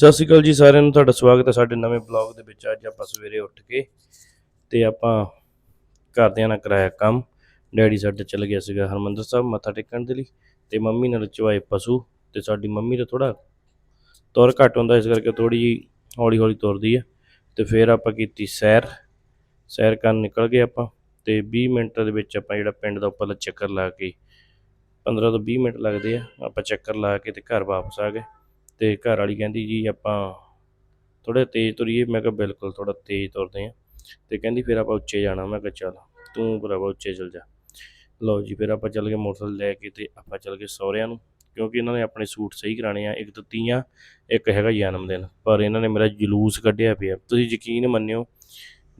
ਸਤਿ ਸ਼੍ਰੀ ਅਕਾਲ ਜੀ ਸਾਰਿਆਂ ਨੂੰ, ਤੁਹਾਡਾ ਸਵਾਗਤ ਹੈ ਸਾਡੇ ਨਵੇਂ ਬਲੌਗ ਦੇ ਵਿੱਚ। ਅੱਜ ਆਪਾਂ ਸਵੇਰੇ ਉੱਠ ਕੇ ਤੇ ਆਪਾਂ ਘਰਦਿਆਂ ਨਾਲ ਕਰਾਇਆ ਕੰਮ। ਡੈਡੀ ਸਾਡੇ ਚਲ ਗਿਆ ਸੀਗਾ ਹਰਮੰਦਰ ਸਾਹਿਬ ਮੱਥਾ ਟੇਕਣ ਦੇ ਲਈ ਤੇ ਮੰਮੀ ਨਾਲ ਚਵਾਏ ਪਸ਼ੂ ਤੇ ਸਾਡੀ ਮੰਮੀ ਦਾ ਥੋੜਾ ਤੁਰ ਘੱਟ ਹੁੰਦਾ, ਇਸ ਕਰਕੇ ਥੋੜੀ ਜਿਹੀ ਹੌਲੀ ਹੌਲੀ ਤੁਰਦੀ ਹੈ ਤੇ ਫਿਰ ਆਪਾਂ ਕੀਤੀ ਸੈਰ। ਸੈਰ ਕਰਨ ਨਿਕਲ ਗਏ ਆਪਾਂ ਤੇ 20 ਮਿੰਟ ਦੇ ਵਿੱਚ ਆਪਾਂ ਜਿਹੜਾ ਪਿੰਡ ਦਾ ਉੱਪਰਲਾ ਚੱਕਰ ਲਾ ਕੇ 15 ਤੋਂ 20 ਮਿੰਟ ਲੱਗਦੇ ਆ, ਆਪਾਂ ਚੱਕਰ ਲਾ ਕੇ ਤੇ ਘਰ ਵਾਪਸ ਆ ਗਏ। ਤੇ ਘਰ ਵਾਲੀ ਕਹਿੰਦੀ ਜੀ ਆਪਾਂ ਥੋੜਾ ਤੇਜ਼ ਤੁਰੀਏ। ਮੈਂ ਕਿਹਾ ਬਿਲਕੁਲ ਥੋੜਾ ਤੇਜ਼ ਤੁਰਦੇ ਆ ਤੇ ਕਹਿੰਦੀ ਫਿਰ ਆਪਾਂ ਉੱਚੇ ਜਾਣਾ। ਮੈਂ ਕਿਹਾ ਚੱਲ, ਤੂੰ ਭਰਾਵਾ ਉੱਚੇ ਚੱਲ ਜਾ। ਲਓ ਜੀ, ਫਿਰ ਆਪਾਂ ਚੱਲ ਗਏ ਮੋਟਰਸਾਈਕਲ ਲੈ ਕੇ ਤੇ ਆਪਾਂ ਚੱਲ ਗਏ ਸਹੁਰਿਆਂ ਨੂੰ। ਕਿਉਂਕਿ ਇਹਨਾਂ ਨੇ ਆਪਣੇ ਸੂਟ ਸਹੀ ਕਰਾਣੇ ਆ। ਇੱਕ ਤਾਂ ਤੀਆਂ, ਇੱਕ ਹੈਗਾ ਜਨਮ ਦਿਨ। ਪਰ ਇਹਨਾਂ ਨੇ ਮੇਰਾ ਜਲੂਸ ਕੱਢਿਆ ਪਿਆ। ਤੁਸੀਂ ਯਕੀਨ ਮੰਨਿਓ,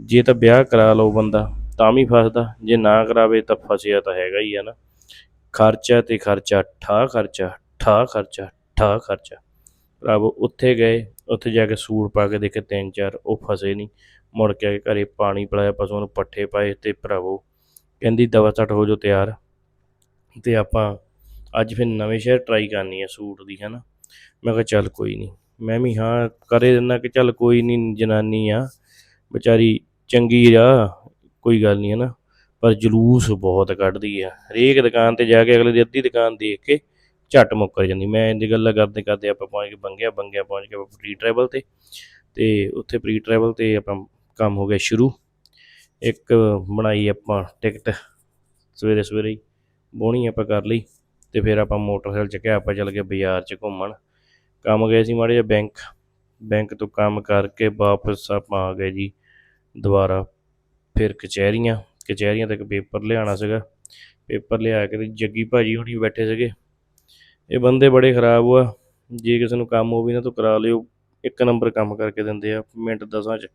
ਜੇ ਤਾਂ ਵਿਆਹ ਕਰਾ ਲਓ ਬੰਦਾ, ਤਾਂ ਵੀ ਫਸਦਾ। ਜੇ ਨਾ ਕਰਾਵੇ ਤਾਂ ਫਸਿਆ ਤਾਂ ਹੈਗਾ ਹੀ ਆ ਨਾ। ਖਰਚਾ ਤੇ ਖਰਚਾ ਠਾ ਖਰਚਾ ਠਾ ਖਰਚਾ ਠਾ ਖਰਚਾ। ਭਰਾਵੋ ਉੱਥੇ ਗਏ, ਉੱਥੇ ਜਾ ਕੇ ਸੂਟ ਪਾ ਕੇ ਦੇਖੇ ਤਿੰਨ ਚਾਰ, ਉਹ ਫਸੇ ਨਹੀਂ। ਮੁੜ ਕੇ ਆ ਕੇ ਘਰੇ ਪਾਣੀ ਪਿਲਾਇਆ, ਪਸ਼ੂਆਂ ਨੂੰ ਪੱਠੇ ਪਾਏ ਤੇ ਭਰਾਵੋ, ਕਹਿੰਦੀ ਦਵਾ ਸੱਟ ਹੋ ਜੋ ਤਿਆਰ। ਤੇ ਆਪਾਂ ਅੱਜ ਫਿਰ ਨਵੇਂ ਸ਼ਹਿਰ ਟਰਾਈ ਕਰਨੀ ਹੈ ਸੂਟ ਦੀ, ਹਨਾ। ਮੈਂ ਕਿਹਾ ਚੱਲ ਕੋਈ ਨਹੀਂ। ਮੈਂ ਵੀ ਹਾਂ, ਕਰੇ ਦਿੰਦਾ ਕਿ ਚੱਲ ਕੋਈ ਨਹੀਂ, ਜਨਾਨੀ ਆ, ਵਿਚਾਰੀ ਚੰਗੀ ਆ, ਕੋਈ ਗੱਲ ਨਹੀਂ, ਹਨਾ। ਪਰ ਜਲੂਸ ਬਹੁਤ ਕੱਢਦੀ ਆ। ਹਰੇਕ ਦੁਕਾਨ ਤੇ ਜਾ ਕੇ ਅਗਲੇ ਦੀ ਅੱਧੀ ਦੁਕਾਨ ਦੇਖ ਕੇ ਝੱਟ ਮੁੱਕਰ ਜਾਂਦੀ। ਮੈਂ ਇਹਦੀ ਗੱਲਾਂ ਕਰਦੇ ਕਰਦੇ ਆਪਾਂ ਪਹੁੰਚ ਕੇ ਬੰਗਿਆ ਬੰਗਿਆ ਪਹੁੰਚ ਕੇ ਆਪਾਂ ਪ੍ਰੀ ਟਰੈਵਲ ਤੇ। ਤੇ ਉੱਥੇ ਪ੍ਰੀ ਟਰੈਵਲ ਤੇ ਆਪਾਂ ਕੰਮ ਹੋ ਗਿਆ ਸ਼ੁਰੂ। ਇੱਕ ਬਣਾਈ ਆਪਾਂ ਟਿਕਟ ਸਵੇਰੇ ਸਵੇਰੇ ਹੀ, ਬੋਣੀ ਆਪਾਂ ਕਰ ਲਈ। ਤੇ ਫਿਰ ਆਪਾਂ ਮੋਟਰਸਾਈਕਲ ਚੱਕਿਆ, ਆਪਾਂ ਚੱਲ ਗਏ ਬਾਜ਼ਾਰ 'ਚ ਘੁੰਮਣ। ਕੰਮ ਗਏ ਸੀ ਮਾੜੇ ਜਿਹਾ ਬੈਂਕ ਬੈਂਕ ਤੋਂ ਕੰਮ ਕਰਕੇ ਵਾਪਸ ਆਪਾਂ ਆ ਗਏ ਜੀ ਦੁਬਾਰਾ। ਫਿਰ ਕਚਹਿਰੀਆਂ ਕਚਹਿਰੀਆਂ ਤੱਕ ਪੇਪਰ ਲਿਆਉਣਾ ਸੀਗਾ। ਪੇਪਰ ਲਿਆ ਕੇ ਤੇ ਜੱਗੀ ਭਾਜੀ ਹੁਣੀ ਬੈਠੇ ਸੀਗੇ। ਇਹ ਬੰਦੇ ਬੜੇ ਖਰਾਬ ਆ। ਜੇ ਕਿਸੇ ਨੂੰ ਕੰਮ ਹੋਵੇ ਨਾ ਤਾਂ ਕਰਾ ਲਿਓ। ਇੱਕ ਨੰਬਰ ਕੰਮ ਕਰਕੇ ਦਿੰਦੇ ਆ, ਮਿੰਟ ਦਸਾਂ 'ਚ।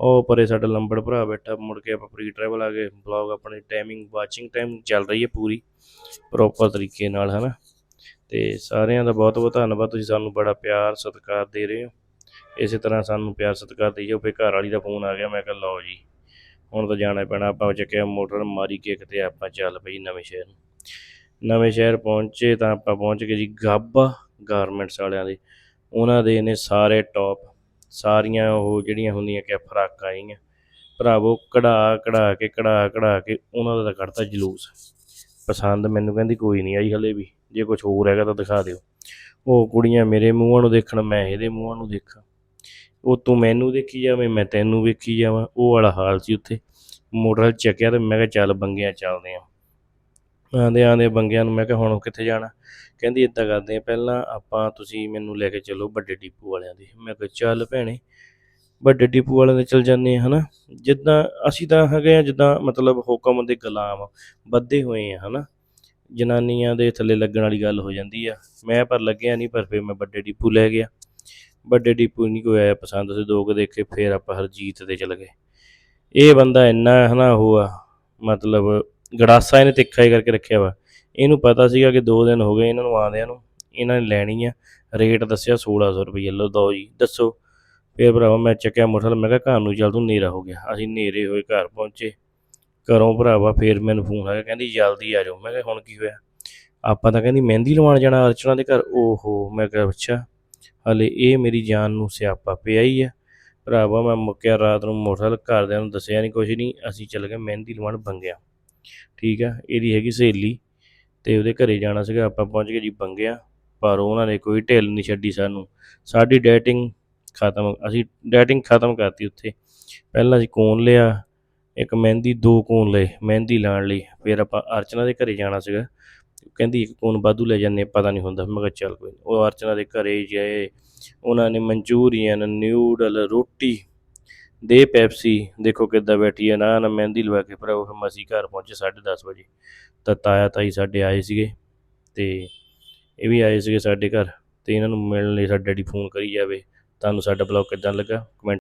ਉਹ ਪਰੇ ਸਾਡਾ ਲੰਬੜ ਭਰਾ ਬੈਠਾ, ਮੁੜ ਕੇ ਆਪਾਂ ਫ੍ਰੀ ਟਰੈਵਲ ਆ ਗਏ। ਬਲੌਗ ਆਪਣੇ ਟਾਈਮਿੰਗ ਵਾਚਿੰਗ ਟਾਈਮ ਚੱਲ ਰਹੀ ਹੈ ਪੂਰੀ ਪ੍ਰੋਪਰ ਤਰੀਕੇ ਨਾਲ, ਹਨਾ। ਤੇ ਸਾਰਿਆਂ ਦਾ ਬਹੁਤ ਬਹੁਤ ਧੰਨਵਾਦ। ਤੁਸੀਂ ਸਾਨੂੰ ਬੜਾ ਪਿਆਰ, ਸਤਿਕਾਰ ਦੇ ਰਹੇ ਹੋ। ਇਸੇ ਤਰ੍ਹਾਂ ਸਾਨੂੰ ਪਿਆਰ, ਸਤਿਕਾਰ ਦੇਈ ਜਾਓ। ਫਿਰ ਘਰ ਵਾਲੀ ਦਾ ਫੋਨ ਆ ਗਿਆ। ਮੈਂ ਕਿਹਾ, ਲਓ ਜੀ, ਹੁਣ ਤਾਂ ਜਾਣਾ ਪੈਣਾ। ਆਪਾਂ ਚੱਕਿਆ ਮੋਟਰ, ਮਾਰੀ ਕੇ ਕਿਤੇ ਆਪਾਂ ਚੱਲ ਪਈ ਨਵੇਂ ਸ਼ਹਿਰ ਨੂੰ। ਨਵੇਂ ਸ਼ਹਿਰ ਪਹੁੰਚੇ ਤਾਂ ਆਪਾਂ ਪਹੁੰਚ ਗਏ ਜੀ ਗਾਬਾ ਗਾਰਮੈਂਟਸ ਵਾਲਿਆਂ ਦੇ। ਉਹਨਾਂ ਦੇ ਨੇ ਸਾਰੇ ਟੌਪ ਸਾਰੀਆਂ ਉਹ ਜਿਹੜੀਆਂ ਹੁੰਦੀਆਂ ਕਿ ਫਰਾਕਾਂ ਆਈਆਂ। ਭਰਾਵੋ, ਕਢਾ ਕਢਾ ਕੇ, ਕਢਾ ਕਢਾ ਕੇ ਉਹਨਾਂ ਦਾ ਤਾਂ ਕੱਢਤਾ ਜਲੂਸ। ਪਸੰਦ ਮੈਨੂੰ ਕਹਿੰਦੀ ਕੋਈ ਨਹੀਂ ਆਈ ਹਲੇ ਵੀ। ਜੇ ਕੁਝ ਹੋਰ ਹੈਗਾ ਤਾਂ ਦਿਖਾ ਦਿਓ। ਉਹ ਕੁੜੀਆਂ ਮੇਰੇ ਮੂੰਹਾਂ ਨੂੰ ਦੇਖਣ, ਮੈਂ ਇਹਦੇ ਮੂੰਹਾਂ ਨੂੰ ਦੇਖਾਂ। ਉਹ ਤੂੰ ਮੈਨੂੰ ਦੇਖੀ ਜਾਵੇਂ, ਮੈਂ ਤੈਨੂੰ ਵੇਖੀ ਜਾਵਾਂ। ਉਹ ਵਾਲਾ ਹਾਲ ਸੀ ਉੱਥੇ। ਮੋਟਰ ਚੱਕਿਆ ਤੇ ਮੈਂ ਕਿਹਾ ਚੱਲ ਬੰਗਿਆਂ ਚੱਲਦੇ ਆਂ। ਆਂਦੇ ਆਂਦੇ ਬੰਗਿਆਂ ਨੂੰ ਮੈਂ ਕਿਹਾ ਹੁਣ ਕਿੱਥੇ ਜਾਣਾ? ਕਹਿੰਦੀ ਇਦਾਂ ਕਰਦੇ ਆ ਪਹਿਲਾਂ ਆਪਾਂ ਤੁਸੀਂ ਮੈਨੂੰ ਲੈ ਕੇ ਚੱਲੋ ਵੱਡੇ ਡਿਪੂ ਵਾਲਿਆਂ ਦੇ। ਮੈਂ ਕਿਹਾ ਚੱਲ ਭੈਣੇ, ਵੱਡੇ ਡਿਪੂ ਵਾਲਿਆਂ ਦੇ ਚੱਲ ਜਾਂਦੇ ਆ ਹਨਾ? ਜਿੱਦਾਂ ਅਸੀਂ ਤਾਂ ਹੈਗੇ ਆ ਜਿੱਦਾਂ ਮਤਲਬ ਹੁਕਮ ਦੇ ਗੁਲਾਮ ਬੱਧੇ ਹੋਏ ਆ ਹਨਾ? ਜਨਾਨੀਆਂ ਦੇ ਥੱਲੇ ਲੱਗਣ ਵਾਲੀ ਗੱਲ ਹੋ ਜਾਂਦੀ ਆ। ਮੈਂ ਪਰ ਲੱਗਿਆ ਨਹੀਂ, ਪਰ ਫਿਰ ਮੈਂ ਵੱਡੇ ਡਿਪੂ ਲੈ ਗਿਆ। ਵੱਡੇ ਡਿਪੂ ਨਹੀਂ ਕੋਈ ਆਇਆ ਪਸੰਦ, ਅਸੀਂ ਦੋ ਕੁ ਦੇਖੇ, ਫਿਰ ਆਪਾਂ ਹਰਜੀਤ ਤੇ ਚਲੇ ਗਏ। ਇਹ ਬੰਦਾ ਇੰਨਾ, ਹਨਾ, ਉਹ ਆ, ਮਤਲਬ ਗੜਾਸਾ ਇਹਨੇ ਤਿੱਖਾ ਹੀ ਕਰਕੇ ਰੱਖਿਆ ਵਾ। ਇਹਨੂੰ ਪਤਾ ਸੀਗਾ ਕਿ 2 ਦਿਨ ਹੋ ਗਏ ਇਹਨਾਂ ਨੂੰ ਆਉਂਦਿਆਂ ਨੂੰ। ਇਹਨਾਂ ਨੇ ਲੈਣੀ ਆ। ਰੇਟ ਦੱਸਿਆ 1600 ਰੁਪਏ ਲਓ ਦੋ ਜੀ, ਦੱਸੋ। ਫਿਰ ਭਰਾਵਾ ਮੈਂ ਚੱਕਿਆ ਮੋਟਰਸਾਈਕਲ, ਮੈਂ ਕਿਹਾ ਘਰ ਨੂੰ ਚੱਲ ਤੂੰ ਹਨੇਰਾ ਹੋ ਗਿਆ। ਅਸੀਂ ਹਨੇਰੇ ਹੋਏ ਘਰ ਪਹੁੰਚੇ। ਘਰੋਂ ਭਰਾਵਾ ਫਿਰ ਮੈਨੂੰ ਫੋਨ ਆਇਆ, ਕਹਿੰਦੀ ਜਲਦੀ ਆ ਜਾਓ। ਮੈਂ ਕਿਹਾ ਹੁਣ ਕੀ ਹੋਇਆ? ਆਪਾਂ ਤਾਂ ਕਹਿੰਦੀ ਮਹਿੰਦੀ ਲਵਾਉਣ ਜਾਣਾ ਅਰਚਨਾ ਦੇ ਘਰ। ਓਹੋ, ਮੈਂ ਕਿਹਾ ਅੱਛਾ। ਹਲੇ ਇਹ ਮੇਰੀ ਜਾਨ ਨੂੰ ਸਿਆਪਾ ਪਿਆ ਹੀ ਆ। ਭਰਾਵਾ ਮੈਂ ਮੁੱਕਿਆ ਰਾਤ ਨੂੰ ਮੋਟਰਸਾਈਕਲ, ਘਰਦਿਆਂ ਨੂੰ ਦੱਸਿਆ ਨਹੀਂ ਕੁਛ ਨਹੀਂ ਅਸੀਂ ਚੱਲ ਗਏ ਮਹਿੰਦੀ ਲਵਾਉਣ, ਬੰਗਿਆ। ਠੀਕ ਆ, ਇਹਦੀ ਹੈਗੀ ਸਹੇਲੀ ਤੇ ਉਹਦੇ ਘਰੇ ਜਾਣਾ ਸੀਗਾ, ਆਪਾਂ ਪਹੁੰਚ ਗਏ ਜੀ ਬੰਗਿਆ, ਪਰ ਉਹਨਾਂ ਨੇ ਕੋਈ ਢਿੱਲ ਨਹੀਂ ਛੱਡੀ ਸਾਨੂੰ। ਸਾਡੀ ਡੇਟਿੰਗ ਖਤਮ, ਅਸੀਂ ਡੇਟਿੰਗ ਖਤਮ ਕਰਤੀ ਉੱਥੇ। ਪਹਿਲਾਂ ਅਸੀਂ ਕੋਨ ਲਿਆ, ਇੱਕ ਮਹਿੰਦੀ, ਦੋ ਕੋਨ ਲਏ, ਮਹਿੰਦੀ ਲਾਉਣ ਲਈ। ਫਿਰ ਆਪਾਂ ਅਰਚਨਾ ਦੇ ਘਰੇ ਜਾਣਾ ਸੀਗਾ। ਕਹਿੰਦੀ ਇੱਕ ਕੋਨ ਵਾਧੂ ਲੈ ਜਾਂਦੇ ਪਤਾ ਨਹੀਂ ਹੁੰਦਾ। ਮੈਂ ਕਿਹਾ ਚੱਲ ਕੋਈ ਉਹ ਅਰਚਨਾ ਦੇ ਘਰੇ ਗਏ ਉਹਨਾਂ ਨੇ ਮਨਚੂਰੀਅਨ, ਨਿਊਡਲ, ਰੋਟੀ ਦੇ ਪੈਪਸੀ, ਦੇਖੋ ਕਿੱਦਾਂ ਬੈਠੀ ਹੈ ਨਾ ਨਾ ਮਹਿੰਦੀ ਲਵਾ ਕੇ ਭਰਾਓ ਉਹ ਮਸੀ ਘਰ ਪਹੁੰਚੇ 10:30 ਵਜੇ। ਤਾਂ ਤਾਇਆ ਤਾਈ ਸਾਡੇ ਆਏ ਸੀਗੇ ਤੇ ਇਹ ਵੀ ਆਏ ਸੀਗੇ ਸਾਡੇ ਘਰ ਤੇ ਇਹਨਾਂ ਨੂੰ ਮਿਲਣ ਲਈ ਸਾਡੇ ਡੈਡੀ ਫੋਨ ਕਰੀ ਜਾਵੇ। ਤੁਹਾਨੂੰ ਸਾਡਾ ਬਲੌਗ ਕਿੱਦਾਂ ਲੱਗਾ? ਕਮੈਂਟ